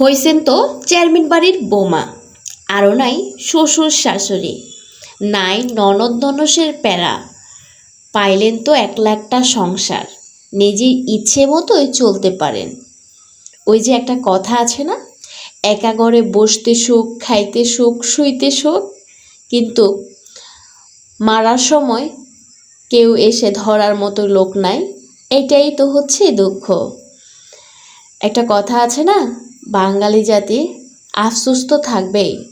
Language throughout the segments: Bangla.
হইছেন তো চেয়ারম্যান বাড়ির বোমা। আরও নাই শ্বশুর শাশুড়ি। নাই ননদ ননসের প্যারা। পাইলেন তো একলা একটা সংসার। নিজের ইচ্ছে মতোই চলতে পারেন। ওই যে একটা কথা আছে না, একা ঘরে বসতে সুখ, খাইতে সুখ, শুইতে সুখ। কিন্তু মারার সময় কেউ এসে ধরার মতো লোক নাই। এটাই তো হচ্ছে দুঃখ। একটা কথা আছে না বাঙালি জাতি আফসোস তো থাকবেই।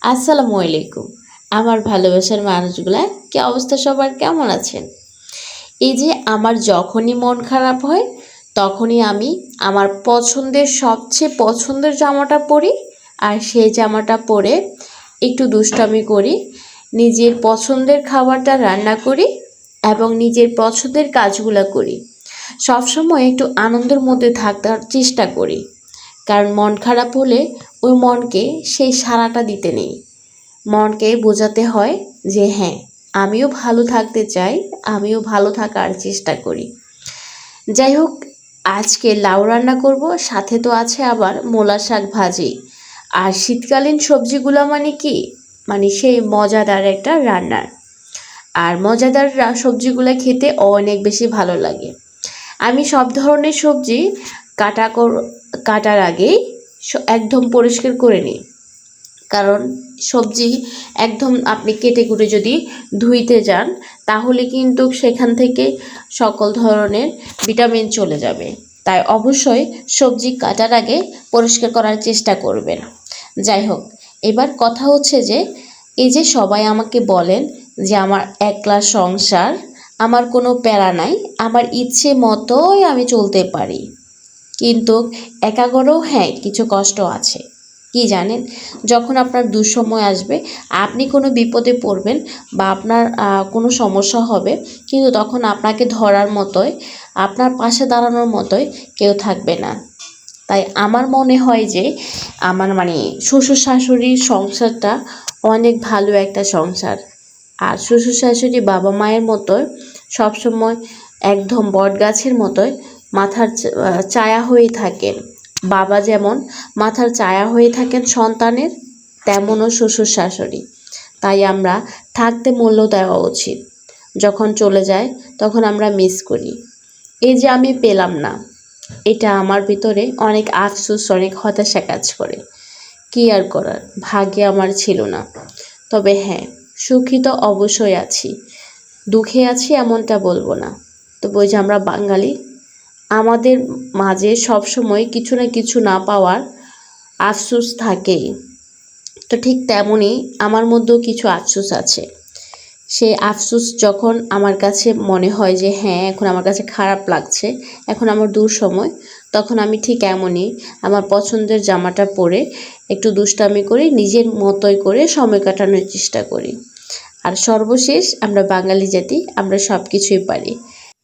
আসসালামু আলাইকুম। আমার ভালোবাসার মানুষগুলা কি অবস্থা সবার? কেমন আছেন? এই যে আমার যখনই মন খারাপ হয়, তখনই আমি আমার পছন্দের সবচেয়ে পছন্দের জামাটা পরি আর সেই জামাটা পরে একটু দুষ্টামি করি, নিজের পছন্দের খাবারটা রান্না করি এবং নিজের পছন্দের কাজগুলো করি। সবসময় একটু আনন্দের মধ্যে থাকার চেষ্টা করি। কারণ মন খারাপ হলে ওই মনকে সেই সারাটা দিতে নেই। মনকে বোঝাতে হয় যে হ্যাঁ আমিও ভালো থাকতে চাই, আমিও ভালো থাকার চেষ্টা করি। যাই হোক, আজকে লাউ রান্না করব, সাথে তো আছে আবার মোলা শাক ভাজি। আর শীতকালীন সবজিগুলো মানে কি? মানে সেই মজাদার একটা রান্নার। আর মজাদার সবজিগুলো খেতে অনেক বেশি ভালো লাগে। আমি সব ধরনের সবজি কাটা কাটার আগেই একদম পরিষ্কার করে নিই কারণ সবজি একদম আপনি কেটে কুটে যদি ধুইতে যান, তাহলে কিন্তু সেখান থেকে সকল ধরনের ভিটামিন চলে যাবে। তাই অবশ্যই সবজি কাটার আগে পরিষ্কার করার চেষ্টা করবেন। যাই হোক, এবার কথা হচ্ছে যে, এই যে সবাই আমাকে বলেন যে আমার একলা সংসার, আমার কোনো প্যারা নাই, আমার ইচ্ছে মতোই আমি চলতে পারি। কিন্তু একা করেও হ্যাঁ কিছু কষ্ট আছে। কি জানেন? যখন আপনার দুঃসময় আসবে, আপনি কোনো বিপদে পড়বেন বা আপনার কোনো সমস্যা হবে, কিন্তু তখন আপনাকে ধরার মতোই, আপনার পাশে দাঁড়ানোর মতোই কেউ থাকবে না। তাই আমার মনে হয় যে, আমার মানে শ্বশুর শাশুড়ির সংসারটা অনেক ভালো একটা সংসার। আর শ্বশুর শাশুড়ি বাবা মায়ের মতোই সবসময় একদম বট গাছের মতোই মাথার চায়া হয়ে থাকেন। বাবা যেমন মাথার চায়া হয়ে থাকেন সন্তানের, তেমনও শ্বশুর শাশুড়ি তাই আমরা থাকতে মূল্য দেওয়া উচিত। যখন চলে যায়, তখন আমরা মিস করি। এই যে আমি পেলাম না, এটা আমার ভিতরে অনেক আফসোস, অনেক হতাশা কাজ করে। কি আর করার? ভাগ্যে আমার ছিল না। তবে হ্যাঁ সুখী তো অবশ্যই আছি। দুঃখে আছি এমনটা বলব না। তবে ওই যে আমরা বাঙালি আমাদের মাঝে সবসময় কিছু না কিছু না পাওয়ার আফসোস থাকেই। তো ঠিক তেমনই আমার মধ্যেও কিছু আফসোস আছে। সেই আফসোস যখন আমার কাছে মনে হয় যে হ্যাঁ এখন আমার কাছে খারাপ লাগছে, এখন আমার দূর সময়, তখন আমি ঠিক এমনই আমার পছন্দের জামাটা পরে একটু দুষ্টামি করে নিজের মতোই করে সময় কাটানোর চেষ্টা করি। আর সর্বশেষ আমরা বাঙালি জাতি, আমরা সব কিছুই পারি।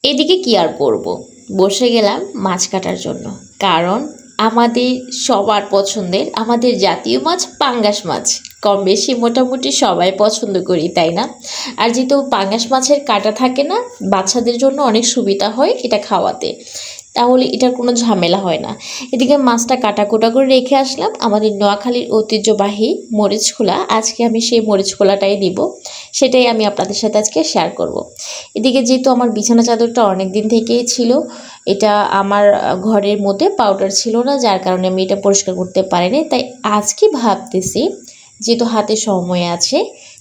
এদিকে কি আর করব? বসে গেলাম মাছ কাটার জন্য। কারণ আমাদের সবার পছন্দের, আমাদের জাতীয় মাছ পাঙ্গাস মাছ। কম বেশি মোটামুটি সবাই পছন্দ করি, তাই না? আর যেহেতু পাঙ্গাস মাছের কাটা থাকে না, বাচ্চাদের জন্য অনেক সুবিধা হয় এটা খাওয়াতে। তাহলে এটার কোনো ঝামেলা হয় না। এদিকে মাছটা কাটা কোটা করে রেখে আসলাম। আমাদের নোয়াখালীর ঐতিহ্যবাহী মরিচ খোলা। আজকে আমি সেই মরিচ খোলাটাই দিব সেটাই আমি আপনাদের সাথে আজকে শেয়ার করব। এদিকে যেহেতু আমার বিছানা চাদরটা অনেক দিন থেকেই ছিল, এটা আমার ঘরের মধ্যে পাউডার ছিল না, যার কারণে আমি এটা পরিষ্কার করতে পারিনি। তাই আজকে ভাবতেছি, যেহেতু হাতে সময় আছে,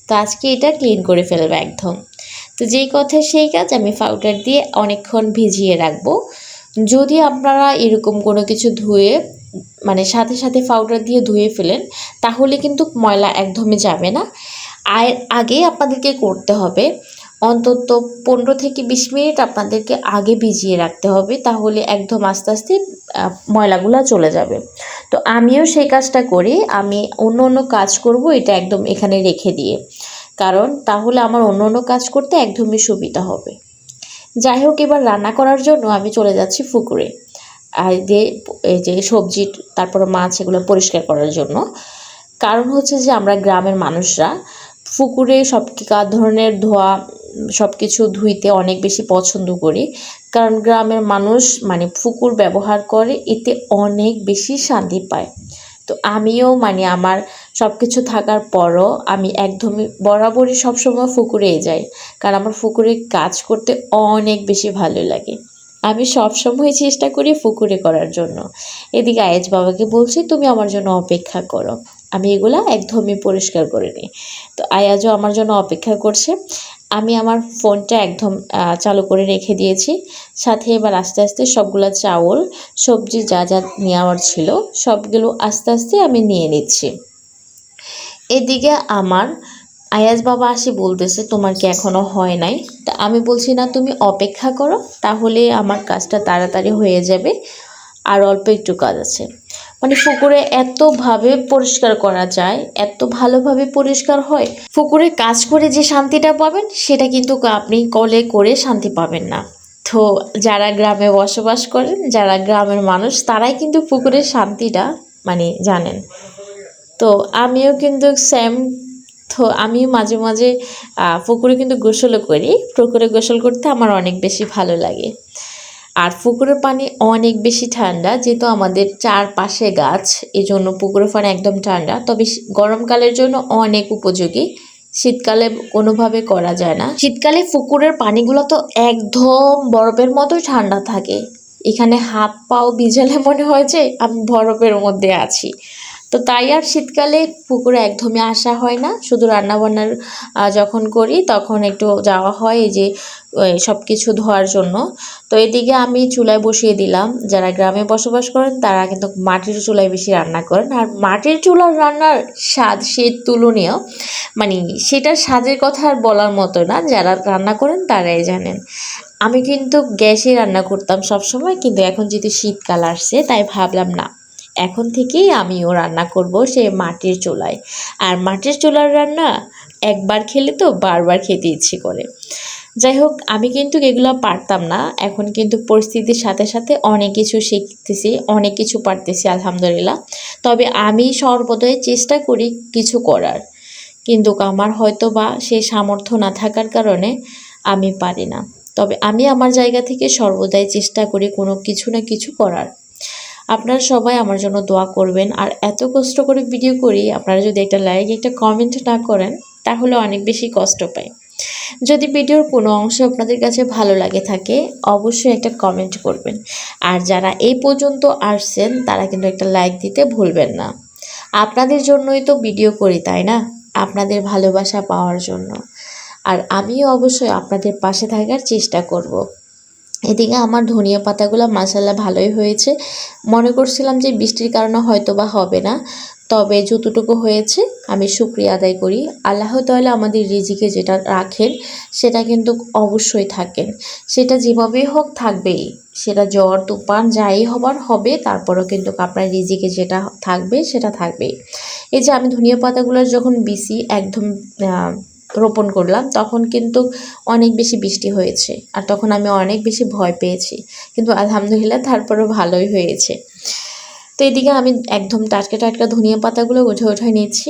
তো আজকে এটা ক্লিন করে ফেলব একদম। তো যেই কথা সেই কাজ আমি পাউডার দিয়ে অনেকক্ষণ ভিজিয়ে রাখব। যদি আপনারা এরকম কোনো কিছু ধুয়ে মানে সাথে সাথে পাউডার দিয়ে ধুয়ে ফেলেন, তাহলে কিন্তু ময়লা একদমই যাবে না। আর আগে আপনাদেরকে করতে হবে, অন্তত পনেরো থেকে বিশ মিনিট আপনাদেরকে আগে ভিজিয়ে রাখতে হবে, তাহলে একদম আস্তে আস্তে ময়লাগুলো চলে যাবে। তো আমিও সেই কাজটা করি, আমি অন্য অন্য কাজ করব, এটা একদম এখানে রেখে দিয়ে। কারণ তাহলে আমার অন্য অন্য কাজ করতে একদমই সুবিধা হবে। যাই হোক, এবার রান্না করার জন্য আমি চলে যাচ্ছি পুকুরে। আর দিয়ে এই যে সবজি, তারপরে মাছ এগুলো পরিষ্কার করার জন্য। কারণ হচ্ছে যে, আমরা গ্রামের মানুষরা পুকুরে সব ধরনের ধোয়া সব কিছু ধুইতে অনেক বেশি পছন্দ করি। কারণ গ্রামের মানুষ মানে পুকুর ব্যবহার করে, এতে অনেক বেশি শান্তি পায়। তো আমিও মানে আমার সব কিছু থাকার পরও আমি একদমই বরাবরই সবসময় ফুকুরেই যাই, কারণ আমার ফুকুরে কাজ করতে অনেক বেশি ভালো লাগে। আমি সবসময় চেষ্টা করি ফুকুরে করার জন্য। এদিকে আয়েজ বাবাকে বলছি, তুমি আমার জন্য অপেক্ষা করো। আমি এগুলা একদমই পরিষ্কার করে নিই। তো আয়াজও আমার জন্য অপেক্ষা করছে। আমি আমার ফোনটা একদম চালু করে রেখে দিয়েছি। সাথে এবার আস্তে আস্তে সবগুলা চাউল, সবজি যা যা নেওয়ার ছিল, সবগুলো আস্তে আস্তে আমি নিয়ে নিচ্ছি। এদিকে আমার আয়াজ বাবা আসি বলতেছে, তোমার কি এখনও হয় নাই? তা আমি বলছি, না, তুমি অপেক্ষা করো, তাহলে আমার কাজটা তাড়াতাড়ি হয়ে যাবে, আর অল্প একটু কাজ আছে। মানে পুকুরে এতভাবে পরিষ্কার করা যায়, এত ভালোভাবে পরিষ্কার হয় পুকুরে কাজ করে যে শান্তিটা পাবেন, সেটা কিন্তু আপনি কলে করে শান্তি পাবেন না। তো যারা গ্রামে বসবাস করেন, যারা গ্রামের মানুষ, তারাই কিন্তু পুকুরের শান্তিটা মানে জানেন। তো আমিও কিন্তু স্যাম তো আমি মাঝে মাঝে পুকুরে কিন্তু গোসলও করি। পুকুরে গোসল করতে আমার অনেক বেশি ভালো লাগে। আর পুকুরের পানি অনেক বেশি ঠান্ডা, যেহেতু আমাদের চারপাশে গাছ এই জন্য পুকুরের পানি একদম ঠান্ডা। তবে গরমকালের জন্য অনেক উপযোগী। শীতকালে কোনোভাবে করা যায় না। শীতকালে পুকুরের পানিগুলো তো একদম বরফের মতোই ঠান্ডা থাকে। এখানে হাত পাও ভিজালে মনে হয় যে আমি বরফের মধ্যে আছি। তো তাই আর শীতকালে পুকুরে একদমই আসা হয় না। শুধু রান্নাবান্নার আহ, যখন করি তখন একটু যাওয়া হয় এই যে সব কিছু ধোয়ার জন্য। তো এদিকে আমি চুলায় বসিয়ে দিলাম। যারা গ্রামে বসবাস করেন তারা কিন্তু মাটির চুলায় বেশি রান্না করেন। আর মাটির চুলার রান্নার স্বাদ সে তুলনীয়। মানে সেটার স্বাদের কথা আর বলার মতো না। যারা রান্না করেন তারাই জানেন। আমি কিন্তু গ্যাসে রান্না করতাম সব সময় কিন্তু এখন যেহেতু শীতকাল আসছে তাই ভাবলাম না। এখন থেকেই আমিও রান্না করব সে মাটির চুলায়। আর মাটির চুলার রান্না একবার খেলে তো বারবার খেতে ইচ্ছে করে। যাই হোক, আমি কিন্তু এগুলো পারতাম না। এখন কিন্তু পরিস্থিতির সাথে সাথে অনেক কিছু শিখতেছি, অনেক কিছু পারতেছি, আলহামদুলিল্লাহ। তবে আমি সর্বদাই চেষ্টা করি কিছু করার। কিন্তু আমার হয়তো বা সেই সামর্থ্য না থাকার কারণে আমি পারি না। তবে আমি আমার জায়গা থেকে সর্বদাই চেষ্টা করি কোনো কিছু না কিছু করার। আপনারা সবাই আমার জন্য দোয়া করবেন। আর এত কষ্ট করে ভিডিও করি, আপনারা যদি একটা লাইক একটা কমেন্ট না করেন, তাহলে অনেক বেশি কষ্ট পাই। যদি ভিডিওর কোনো অংশ আপনাদের কাছে ভালো লাগে থাকে, অবশ্যই একটা কমেন্ট করবেন। আর যারা এই পর্যন্ত আসছেন, তারা কিন্তু একটা লাইক দিতে ভুলবেন না। আপনাদের জন্যই তো ভিডিও করি, তাই না? আপনাদের ভালোবাসা পাওয়ার জন্য। আর আমিও অবশ্যই আপনাদের পাশে থাকার চেষ্টা করব। এদিকে আমার ধনিয়া পাতাগুলো মাসাল্লা ভালোই হয়েছে। মনে করছিলাম যে বৃষ্টির কারণে হয়তো বা হবে না, তবে যতটুকু হয়েছে আমি শুক্রিয়া আদায় করি। আল্লাহ তাআলা আমাদের রিজিকে যেটা রাখেন, সেটা কিন্তু অবশ্যই থাকেন। সেটা যেভাবেই হোক থাকবেই। সেটা জ্বর, তুফান, যাই হবার হবে, তারপরও কিন্তু আপনার রিজিকে যেটা থাকবে, সেটা থাকবেই। এই যে আমি ধনিয়া পাতাগুলো যখন বিসি একদম রোপণ করলাম, তখন কিন্তু অনেক বেশি বৃষ্টি হয়েছে আর তখন আমি অনেক বেশি ভয় পেয়েছি। কিন্তু আলহামদুলিল্লাহ তারপরও ভালোই হয়েছে। তো এদিকে আমি একদম টাটকা টাটকা ধনিয়া পাতাগুলো উঠে উঠে নিচ্ছি।